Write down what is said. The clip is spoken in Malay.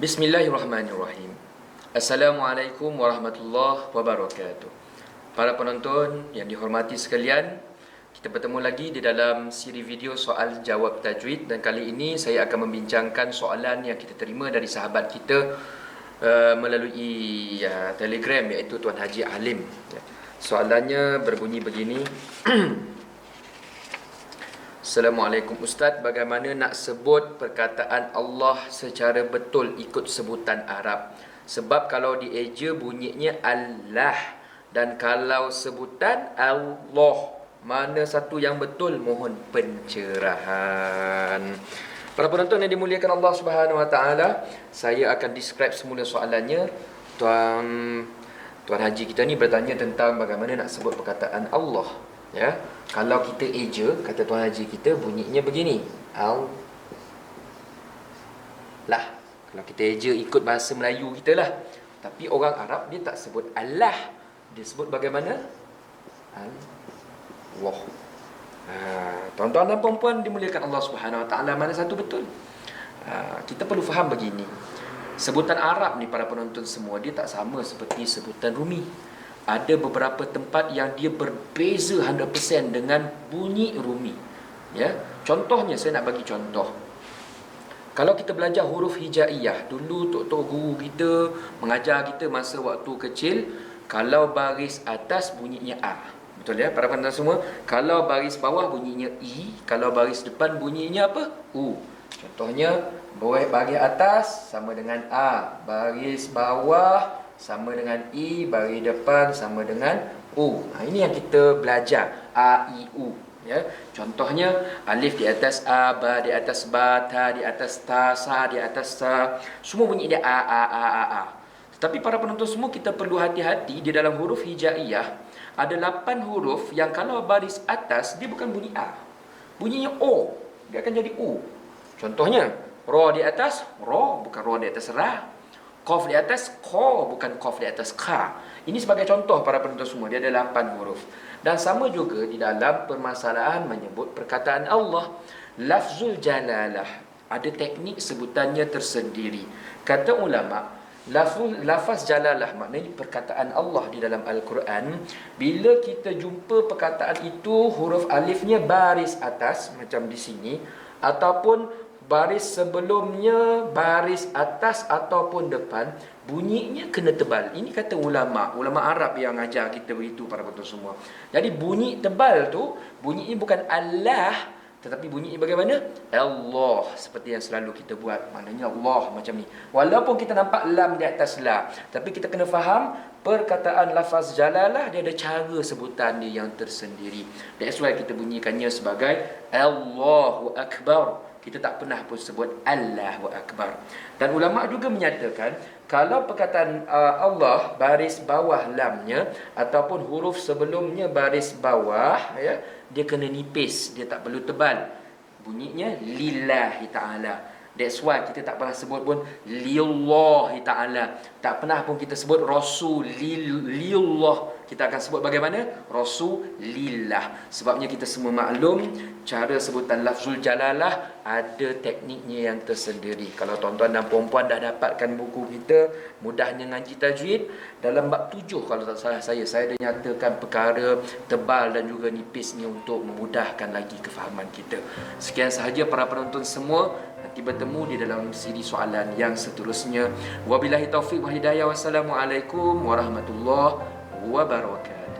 Bismillahirrahmanirrahim. Assalamualaikum warahmatullahi wabarakatuh. Para penonton yang dihormati sekalian, kita bertemu lagi di dalam siri video soal jawab tajwid dan kali ini saya akan membincangkan soalan yang kita terima dari sahabat kita uh, melalui uh, Telegram iaitu Tuan Haji Alim. Soalannya berbunyi begini. Assalamualaikum Ustaz, bagaimana nak sebut perkataan Allah secara betul ikut sebutan Arab? Sebab kalau dieja bunyinya Allah dan kalau sebutan Allah, mana satu yang betul? Mohon pencerahan. Para penonton yang dimuliakan Allah Subhanahu Wa Taala, saya akan describe semula soalannya. Tuan Tuan Haji kita ni bertanya tentang bagaimana nak sebut perkataan Allah. Ya, kalau kita eja, kata Tuan Haji kita bunyinya begini. Al lah. Kalau kita eja ikut bahasa Melayu kita lah. Tapi orang Arab dia tak sebut Allah. Dia sebut bagaimana? Allah. Ha, tuan-tuan dan puan-puan dimuliakan Allah Subhanahu Wa Taala mana satu betul? Ha, kita perlu faham begini. Sebutan Arab ni para penonton semua dia tak sama seperti sebutan Rumi ada beberapa tempat yang dia berbeza 100% dengan bunyi rumi. Ya. Contohnya saya nak bagi contoh. Kalau kita belajar huruf hijaiyah, dulu tok-tok guru kita mengajar kita masa waktu kecil, kalau baris atas bunyinya a. Betul ya para penonton semua? Kalau baris bawah bunyinya i, kalau baris depan bunyinya apa? u. Contohnya, baris atas sama dengan a, baris bawah sama dengan i bagi depan sama dengan u. Ha, ini yang kita belajar a i u ya. Contohnya alif di atas a, ba di atas ba, ta di atas ta, sa di atas sa. Semua bunyi dia a a a a a. Tetapi para penonton semua kita perlu hati-hati di dalam huruf hijaiyah ada 8 huruf yang kalau baris atas dia bukan bunyi a. Bunyinya o. Dia akan jadi u. Contohnya ro di atas ro bukan ro di atas ra. Qaf di atas Qa bukan Qaf di atas Qa. Ini sebagai contoh para penonton semua. Dia ada 8 huruf. Dan sama juga di dalam permasalahan menyebut perkataan Allah. Lafzul jalalah. Ada teknik sebutannya tersendiri. Kata ulama' Lafuz, lafaz jalalah maknanya perkataan Allah di dalam Al-Quran Bila kita jumpa perkataan itu Huruf alifnya baris atas Macam di sini Ataupun baris sebelumnya, baris atas ataupun depan, bunyinya kena tebal. Ini kata ulama, ulama Arab yang ajar kita begitu para betul semua. Jadi bunyi tebal tu, bunyi ini bukan Allah, tetapi bunyi bagaimana? Allah, seperti yang selalu kita buat. Maknanya Allah macam ni. Walaupun kita nampak lam di atas la, tapi kita kena faham perkataan lafaz jalalah dia ada cara sebutan dia yang tersendiri. That's why kita bunyikannya sebagai Allahu Akbar kita tak pernah pun sebut Allahu Akbar. Dan ulama juga menyatakan kalau perkataan uh, Allah baris bawah lamnya ataupun huruf sebelumnya baris bawah ya dia kena nipis, dia tak perlu tebal. Bunyinya lillahi taala. That's why kita tak pernah sebut pun lillahi taala. Tak pernah pun kita sebut rasul lillah kita akan sebut bagaimana? Rasulillah. Sebabnya kita semua maklum cara sebutan lafzul jalalah ada tekniknya yang tersendiri. Kalau tuan-tuan dan puan-puan dah dapatkan buku kita, mudahnya ngaji tajwid dalam bab tujuh kalau tak salah saya, saya dah nyatakan perkara tebal dan juga nipis ni untuk memudahkan lagi kefahaman kita. Sekian sahaja para penonton semua. Nanti bertemu di dalam siri soalan yang seterusnya. Wabillahi taufiq wa hidayah. Wassalamualaikum warahmatullahi وبركاته